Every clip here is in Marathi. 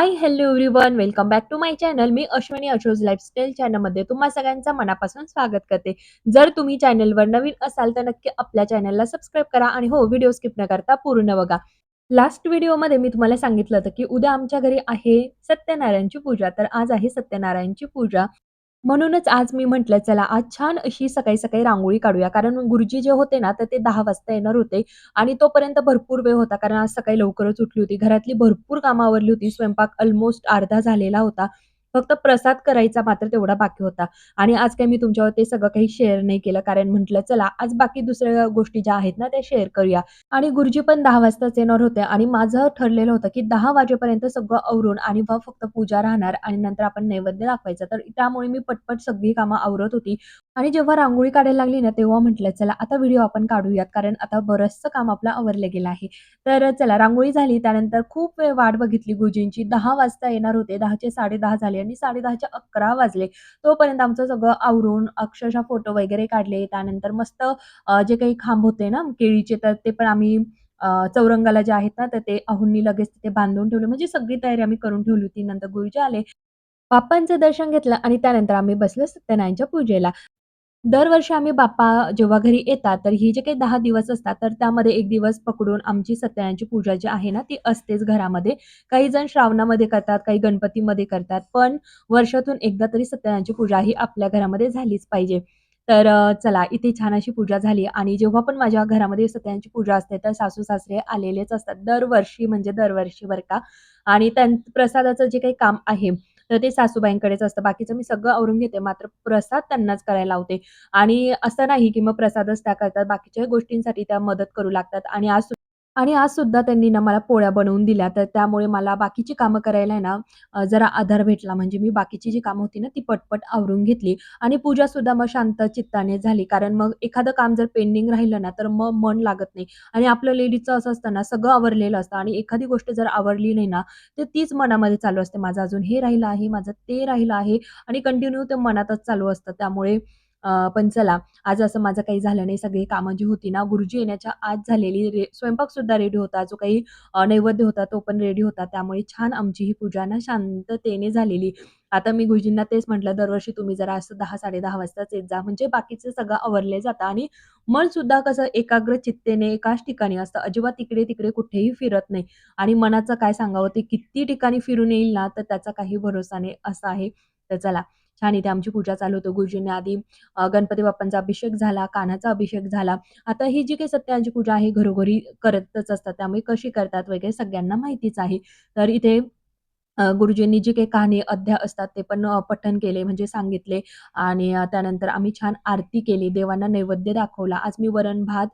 Hi, hello everyone. Welcome back to my channel. Me Ashwini Ashoj lifestyle चॅनलमध्ये तुम्हा सगळ्यांचं मनापासून स्वागत करते. जर तुम्ही चॅनलवर नवीन असाल तर नक्की आपल्या चॅनलला सबस्क्राईब करा आणि हो व्हिडिओ स्किप न करता पूर्ण बघा. लास्ट व्हिडिओमध्ये मी तुम्हाला सांगितलं होतं, की उद्या आमच्या घरी आहे सत्यनारायणची पूजा. तर आज आहे सत्यनारायणची पूजा. म्हणूनच आज मी म्हटलं चला आज छान अशी सकाळी-सकाळी रांगोळी काढूया. कारण गुरुजी जे होते ना, तर ते दहा वाजता येणार होते आणि तोपर्यंत भरपूर वेळ होता. कारण आज सकाळी लवकरच उठली होती. घरातली भरपूर कामावरली आवरली होती. स्वयंपाक ऑलमोस्ट अर्धा झालेला होता. फक्त प्रसाद करायचा मात्र तेवढा बाकी होता आणि आज काही मी तुमच्यावर ते सगळं काही शेअर नाही केलं. कारण म्हटलं चला आज बाकी दुसऱ्या गोष्टी ज्या आहेत ना, त्या शेअर करूया आणि गुरुजी पण दहा वाजताच येणार होते आणि माझं ठरलेलं होतं, की दहा वाजेपर्यंत सगळं आवरून आणि फक्त पूजा राहणार आणि नंतर आपण नैवेद्य दाखवायचा. तर त्यामुळे मी पटपट सगळी कामं आवरत होती आणि जेव्हा रांगोळी काढायला लागली ना, तेव्हा म्हटलं चला आता व्हिडिओ आपण काढूयात. कारण आता बरंचसं काम आपलं आवरलं गेलं आहे. तर चला रांगोळी झाली. त्यानंतर खूप वेळ वाट बघितली गुरुजींची. दहा वाजता येणार होते. 10चे 10:30 झाले आणि 10:30चे 11 वाजले. तोपर्यंत आमचं सगळं आवरून अक्षरशः फोटो वगैरे काढले. त्यानंतर मस्त जे काही खांब होते ना केळीचे, तर ते पण आम्ही चौरंगाला जे आहेत ना, तर ते आहोंनी लगेच तिथे बांधून ठेवले. म्हणजे सगळी तयारी आम्ही करून ठेवली होती. नंतर गुरुजी आले. बाप्पांचं दर्शन घेतलं आणि त्यानंतर आम्ही बसलो सत्यनारायणच्या पूजेला. दरवर्षी आम्ही बाप्पा जेव्हा घरी येतात, तर ही जे काही दहा दिवस असतात, तर त्यामध्ये एक दिवस पकडून आमची सत्यनारायणची पूजा जी आहे ना, ती असतेच घरामध्ये. काही जण श्रावणामध्ये करतात, काही गणपतीमध्ये करतात. पण वर्षातून एकदा तरी सत्यनारायणची पूजा ही आपल्या घरामध्ये झालीच पाहिजे. तर चला इथे छान अशी पूजा झाली आणि जेव्हा पण माझ्या घरामध्ये सत्यांची पूजा असते, तर सासू-सासरे आलेलेच असतात. दरवर्षी म्हणजे दरवर्षी बरं का आणि त्यां प्रसादाचं जे काही काम आहे, तर ते सासूबाईंकडेच असतं. बाकीचं मी सगळं आवरून घेते, मात्र प्रसाद त्यांनाच करायला लावते. आणि असं नाही, की मग प्रसादच त्या करतात. बाकीच्या गोष्टींसाठी त्या मदत करू लागतात आणि आज आणि आज सुद्धा त्यांनी ना मला पोळ्या बनवून दिल्या. तर त्यामुळे मला बाकीची कामं करायला आहे ना जरा आधार भेटला. म्हणजे मी बाकीची जी कामं होती ना, ती पटपट आवरून घेतली आणि पूजासुद्धा मग शांत चित्ताने झाली. कारण मग एखादं काम जर पेंडिंग राहिलं ना, तर मग मन लागत नाही आणि आपलं लेडीजचं असं असतं ना, सगळं आवरलेलं असतं आणि एखादी गोष्ट जर आवरली नाही ना, तर तीच मनामध्ये चालू असते. माझं अजून हे राहिलं आहे, माझं ते राहिलं आहे आणि कंटिन्यू ते मनातच चालू असतं. त्यामुळे पण चला आज असं माझं काही झालं नाही. सगळी कामं जी होती ना, गुरुजी येण्याच्या आत झालेली. रे स्वयंपाकसुद्धा रेडी होता. जो काही नैवेद्य होता तो पण रेडी होता. त्यामुळे छान आमची ही पूजा ना शांततेने झालेली. आता मी गुरुजींना तेच म्हटलं, "दरवर्षी तुम्ही जरा असं दहा साडे दहा वाजताच येत जा, म्हणजे बाकीचं सगळं आवरले जातं आणि मन सुद्धा कसं एकाग्र चित्तेने एकाच ठिकाणी असतं. अजिबात इकडे-तिकडे कुठेही फिरत नाही आणि मनाचं काय सांगावं, ते किती ठिकाणी फिरून येईल ना, तर त्याचा काही भरोसा नाही." असं आहे. तर चला छान इथे आमची पूजा चालू होतो गुरुजींनी आधी गणपती बाप्पांचा अभिषेक झाला, कानाचा अभिषेक झाला. आता ही जी काही सत्यांची पूजा आहे घरोघरी करतच असतात. त्यामुळे कशी करतात वगैरे सगळ्यांना माहितीच आहे. तर इथे गुरुजींनी जे काही कहाणी, अध्याय असतात ते पण पठन पठण केले म्हणजे सांगितले आणि त्यानंतर आम्ही छान आरती केली, देवांना नैवेद्य दाखवला. आज मी वरण-भात,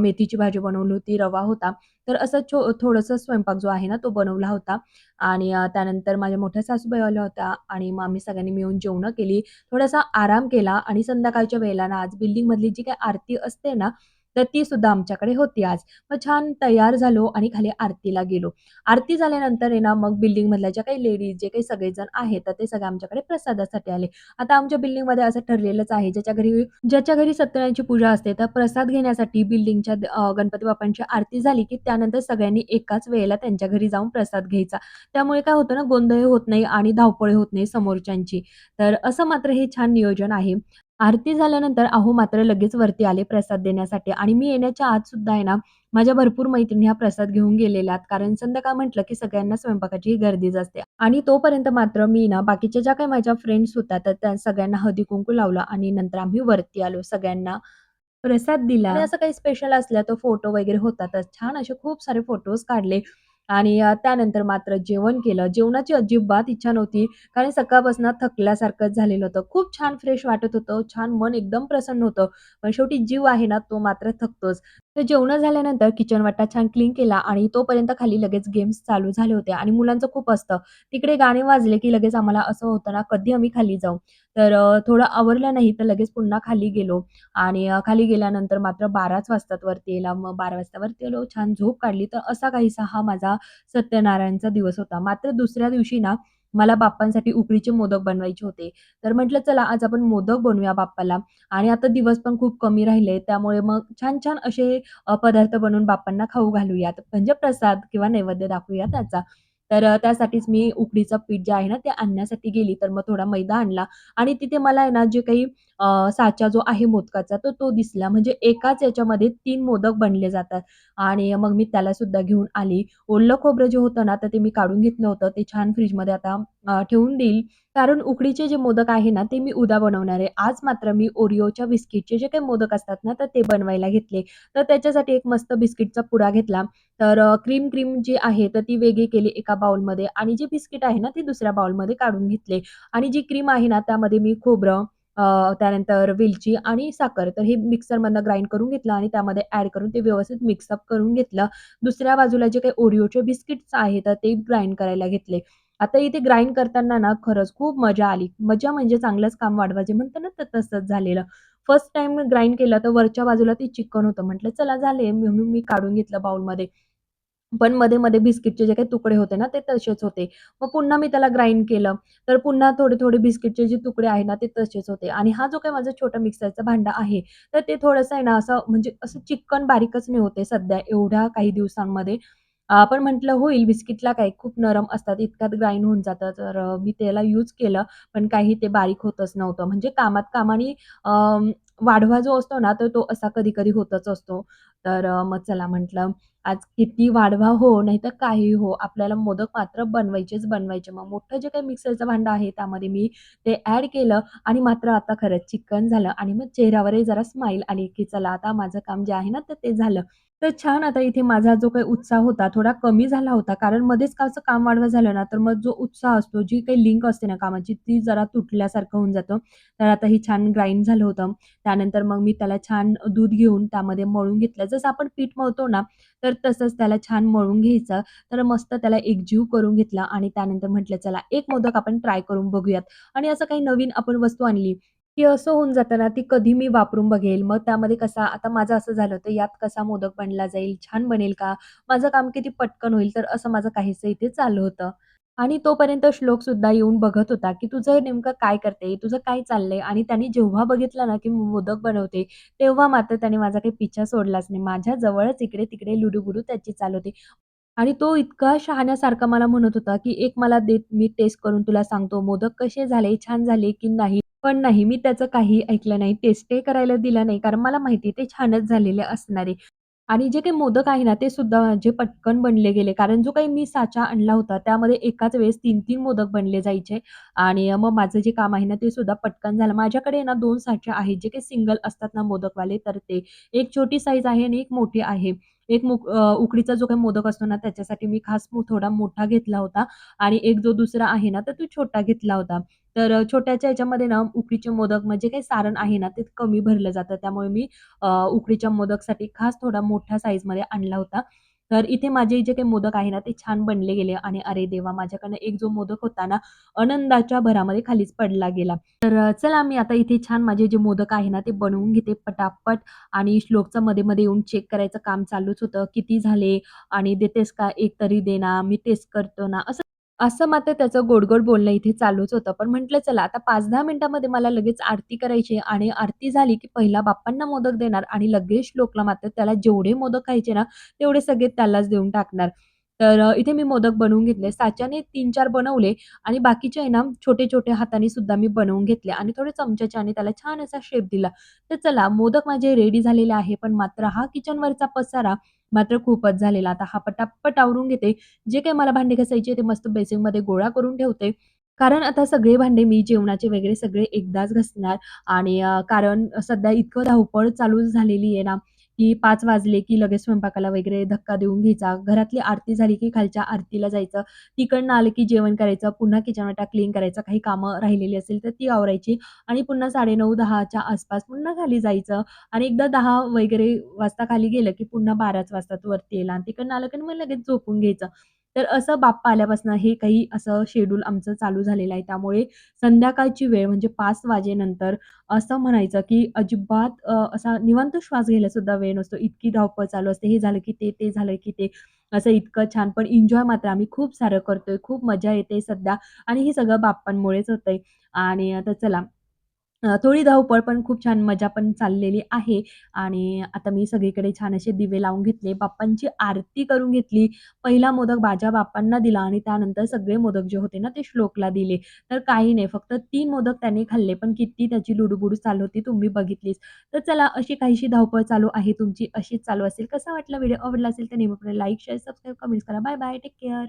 मेथीची भाजी बनवली होती, रवा होता. तर असं छो थोडंसं स्वयंपाक जो आहे ना, तो बनवला होता आणि त्यानंतर माझ्या मोठ्या सासूबाई आल्या होत्या आणि मग आम्ही सगळ्यांनी मिळून जेवणं केली. थोडासा आराम केला आणि संध्याकाळच्या वेळेला ना, आज बिल्डिंगमधली जी काही आरती असते ना, तर ती सुद्धा आमच्याकडे होती आज. मग छान तयार झालो आणि खाली आरतीला गेलो. आरती झाल्यानंतर आहे ना, मग बिल्डिंगमधल्या ज्या काही लेडीज, जे काही सगळेजण आहेत, तर ते सगळे आमच्याकडे प्रसादासाठी आले. आता आमच्या बिल्डिंगमध्ये असं ठरलेलंच आहे, ज्याच्या घरी ज्याच्या घरी सत्यनारायणची पूजा असते, तर प्रसाद घेण्यासाठी बिल्डिंगच्या गणपती बाप्पांची आरती झाली, की त्यानंतर सगळ्यांनी एकाच वेळेला त्यांच्या घरी जाऊन प्रसाद घ्यायचा. त्यामुळे काय होतं ना, गोंधळ होत नाही आणि धावपळ होत नाही समोरच्यांची. तर असं मात्र हे छान नियोजन आहे. आरती झाल्यानंतर अहो मात्र लगेच वरती आले प्रसाद देण्यासाठी आणि मी येण्याच्या आत सुद्धा आहे ना, माझ्या भरपूर मैत्रिणी हा प्रसाद घेऊन गेलेल्यात. कारण संध्याकाळ म्हटलं, की सगळ्यांना स्वयंपाकाची गर्दीच असते. आणि तोपर्यंत मात्र मी ना बाकीच्या ज्या काही माझ्या फ्रेंड्स होत्या, तर त्या सगळ्यांना हळदी-कुंकू लावलं आणि नंतर आम्ही वरती आलो. सगळ्यांना प्रसाद दिला असं काही स्पेशल असल्या तो फोटो वगैरे होतातच. छान असे खूप सारे फोटोज काढले आणि त्यानंतर मात्र जेवण केलं. जेवणाची अजिबात इच्छा नव्हती कारण सकाळपासून थकल्यासारखंच झालेलं होतं. खूप छान फ्रेश वाटत होतं. छान मन एकदम प्रसन्न होतं. पण शेवटी जीव आहे ना, तो मात्र थकतोच. तर जेवण झाल्यानंतर किचन वाटा छान क्लीन केला आणि तोपर्यंत खाली लगेच गेम्स चालू झाले होते आणि मुलांचं खूप असतं. तिकडे गाणे वाजले, की लगेच आम्हाला असं होतं ना, कधी आम्ही खाली जाऊ. तर थोडं आवरलं नाही तर लगेच पुन्हा खाली गेलो आणि खाली गेल्यानंतर मात्र 12च वाजतात वरती येला मग 12 वाजता वरती आलो, छान झोप काढली. तर असा काहीसा हा माझा सत्यनारायणचा दिवस होता. मात्र दुसऱ्या दिवशी ना, मला बाप्पांसाठी उकडीचे मोदक बनवायचे होते. तर म्हटलं चला आज आपण मोदक बनवूया बाप्पाला आणि आता दिवस पण खूप कमी राहिले. त्यामुळे मग छान-छान असे पदार्थ बनवून बाप्पांना खाऊ घालूयात. म्हणजे प्रसाद किंवा नैवेद्य दाखवूया त्याचा. तर त्यासाठीच मी उकडीचं पीठ जे आहे ना, ते आणण्यासाठी गेली. तर मग थोडा मैदा आणला आणि तिथे मला आहे ना, जे काही साचा जो आहे मोदकाचा, तर तो दिसला. म्हणजे एकाच याच्यामध्ये तीन मोदक बनले जातात आणि मग मी त्याला सुद्धा घेऊन आली. ओलं खोबरं जे होतं ना, तर ते मी काढून घेतलं होतं. ते छान फ्रीजमध्ये आता ठेवून देईल. कारण उकडीचे जे मोदक आहे ना, ते मी उद्या बनवणार आहे. आज मात्र मी ओरिओच्या बिस्किटचे जे काही मोदक असतात ना, तर ते बनवायला घेतले. तर त्याच्यासाठी एक मस्त बिस्किटचा पुडा घेतला. तर क्रीम क्रीम जी आहे, तर ती वेगळी केली एका बाउलमध्ये आणि जे बिस्किट आहे ना, ते दुसऱ्या बाउलमध्ये काढून घेतले आणि जी क्रीम आहे ना, त्यामध्ये मी खोबरं, त्यानंतर वेलची आणि साखर, तर हे मिक्सरमधनं ग्राइंड करून घेतलं आणि त्यामध्ये ॲड करून ते व्यवस्थित मिक्सअप करून घेतलं. दुसऱ्या बाजूला जे काही ओरिओचे बिस्किट्स आहेत, तर ते ग्राइंड करायला घेतले. आता इथे ग्राइंड करताना ना, खरंच खूप मजा आली. मजा म्हणजे चांगलंच काम वाढवायचे जे ना, तर तसंच झालेलं. फर्स्ट टाइम ग्राइंड केलं, तर वरच्या बाजूला ते चिकन होतं. म्हटलं चला झाले म्हणून मी काढून घेतलं बाउलमध्ये. पण मध्ये-मध्ये बिस्किटचे जे काही तुकडे होते ना, ते तसेच होते. मग पुन्हा मी त्याला ग्राइंड केलं. तर पुन्हा थोडे-थोडे बिस्किटचे जे तुकडे आहे ना, ते तसेच होते आणि हा जो काही माझा छोटा मिक्सरचा भांडा आहे, तर ते थोडंसं आहे ना, असं म्हणजे असं चिकन बारीकच नाही होते सध्या एवढ्या काही दिवसांमध्ये. आपण म्हटलं होईल बिस्किटला काय खूप नरम असतात, इतक्यात ग्राइंड होऊन जातं. तर मी त्याला यूज केलं, पण काही ते बारीक होतच नव्हतं. म्हणजे कामात कामाने वाढवा जो असतो ना, तर तो असा कधी-कधी होतच असतो. तर मग चला म्हटलं आज किती वाढवा हो, नाहीतर काही हो, आपल्याला मोदक मात्र बनवायचेच बनवायचे. मग मोठं जे काही मिक्सरचं भांडं आहे, त्यामध्ये मी ते ॲड केलं आणि मात्र आता खरंच चिकन झालं आणि मग चेहऱ्यावरही जरा स्माईल आली, की चला आता माझं काम जे आहे ना, तर ते झालं. तर छान आता इथे माझा जो काही उत्साह होता, थोडा कमी झाला होता. कारण मध्येच का असं काम वाढवं झालं ना, तर मग जो उत्साह असतो, जी काही लिंक असते ना कामाची, ती जरा तुटल्यासारखं होऊन जातं. तर आता ही छान ग्राइंड झालं होतं. त्यानंतर मग मी त्याला छान दूध घेऊन त्यामध्ये मळून घेतलं. जसं आपण पीठ मळतो ना, तर तसंच त्याला छान मळून घ्यायचं. तर मस्त त्याला एकजीव करून घेतला आणि त्यानंतर म्हटलं चला एक मोदक आपण ट्राय करून बघूयात आणि असं काही नवीन आपण वस्तू आणली, की असं होऊन जातं ना, ती कधी मी वापरून बघेल. मग त्यामध्ये कसा आता माझं असं झालं होतं, यात कसा मोदक बनला जाईल, छान बनेल का? माझं काम किती पटकन होईल, तर असं माझं काहीसं इथे चालू होतं. आणि तोपर्यंत श्लोकसुद्धा येऊन बघत होता, की तुझं नेमकं काय करते? तुझं काय चाललंय? आणि त्याने जेव्हा बघितलं ना, की मी मोदक बनवते, तेव्हा मात्र त्याने माझा काही पिच्छा सोडलाच नाही. माझ्या जवळच इकडे-तिकडे लुडूबुडू त्याची चालू होती. आणि तो इतका शहाण्यासारखा मला म्हणत होता, की "एक मला दे, मी टेस्ट करून तुला सांगतो, मोदक कसे झाले, छान झाले की नाही?" पण नाही, मी त्याचं काही ऐकलं नाही. टेस्टही करायला दिला नाही, कारण मला माहिती आहे ते छानच झालेले असणारे आणि जे काही मोदक आहे ना, ते सुद्धा माझे पटकन बनले गेले. कारण जो काही मी साचा आणला होता, त्यामध्ये एकाच वेळेस 3-3 मोदक बनले जायचे आणि मग माझं जे काम आहे ना, ते सुद्धा पटकन झालं. माझ्याकडे ना दोन साचे आहेत, जे काही सिंगल असतात ना मोदकवाले, तर ते. एक छोटी साईज आहे आणि एक मोठी आहे. एक मुक उकडीचा जो काही मोदक असतो ना, त्याच्यासाठी मी खास थोडा मोठा घेतला होता आणि एक जो दुसरा आहे ना, तर तो छोटा घेतला होता. तर छोट्याच्या याच्यामध्ये ना, उकडीचे मोदक म्हणजे काही सारण आहे ना, ते कमी भरलं जातं. त्यामुळे मी उकडीच्या मोदकसाठी खास थोडा मोठ्या साईजमध्ये आणला होता. तर इथे माझे जे काही मोदक आहे ना, ते छान बनले गेले आणि अरे देवा! माझ्याकडनं एक जो मोदक होता ना, आनंदाच्या भरामध्ये खालीच पडला गेला. तर चला मी आता इथे छान माझे जे मोदक आहे ना, ते बनवून घेते पटापट आणि श्लोकचं मध्ये-मध्ये येऊन चेक करायचं काम चालूच होतं. किती झाले आणि देतेस का? एक तरी देना मी टेस्ट करतो ना. असं असं मात्र त्याचं गोड-गोड बोलणं इथे चालूच होतं. पण म्हटलं चला आता 5-10 मिनिटामध्ये मला लगेच आरती करायची आणि आरती झाली की पहिला बाप्पांना मोदक देणार आणि लगेच श्लोकला मात्र त्याला जेवढे मोदक खायचे ना, तेवढे सगळे त्यालाच देऊन टाकणार. तर इथे मी मोदक बनवून घेतले. साच्याने 3-4 बनवले आणि बाकीचे आहे ना, छोटे-छोटे हाताने सुद्धा मी बनवून घेतले आणि थोडे चमच्याच्याने त्याला छान असा शेप दिला. तर चला मोदक माझे रेडी झालेले आहे. पण मात्र हा किचनवरचा पसारा मात्र खूपच झालेला. आता हा पटापट आवरून घेते. जे काही मला भांडे घासायचे ते मस्त बेसिनमध्ये गोळा करून ठेवते. कारण आता सगळे भांडे मी जेवणाचे वगैरे सगळे एकदाच घासणार आणि कारण सध्या इतकं धावपळ चालू झालेली आहे ना, की पाच वाजले की लगेच स्वयंपाकाला वगैरे धक्का देऊन घ्यायचा. घरातली आरती झाली की खालच्या आरतीला जायचं. तिकडनं आलं की जेवण करायचं. पुन्हा किचन वाटा क्लीन करायचा. काही कामं राहिलेली असेल तर ती आवरायची आणि पुन्हा 9:30-10च्या आसपास पुन्हा खाली जायचं आणि एकदा दहा वगैरे वाजता खाली गेलं की पुन्हा 12च वाजतात वरती यायला आणि तिकडनं आलं की मग लगेच झोपून घ्यायचं. तर असं बाप्पा आल्यापासून हे काही असं शेड्यूल आमचं चालू झालेलं आहे. त्यामुळे संध्याकाळची वेळ म्हणजे पाच वाजेनंतर असं म्हणायचं, की अजिबात असा निवांत श्वास घ्यायला सुद्धा वेळ नसतो. इतकी धावपळ चालू असते. हे झालं की ते, ते झालं की ते. असं इतकं छान. पण एन्जॉय मात्र आम्ही खूप सारं करतोय. खूप मजा येते सध्या आणि हे सगळं बाप्पांमुळेच होतंय. आणि आता चला थोडी धावपळ पण खूप छान मजा पण चाललेली आहे आणि आता मी सगळीकडे छान असे दिवे लावून घेतले. बाप्पांची आरती करून घेतली. पहिला मोदक माझ्या बाप्पांना दिला आणि त्यानंतर सगळे मोदक जे होते ना, ते श्लोकला दिले. तर काही नाही, फक्त तीन मोदक त्याने खाल्ले, पण किती त्याची लुडबुड चालू होती तुम्ही बघितलीच. तर चला, अशी काहीशी धावपळ चालू आहे तुमची, अशीच चालू असेल. कसा वाटला व्हिडिओ? आवडला असेल तर नेहमीपणे लाईक, शेअर, सबस्क्राईब, कमेंट्स करा. Bye bye. Take care.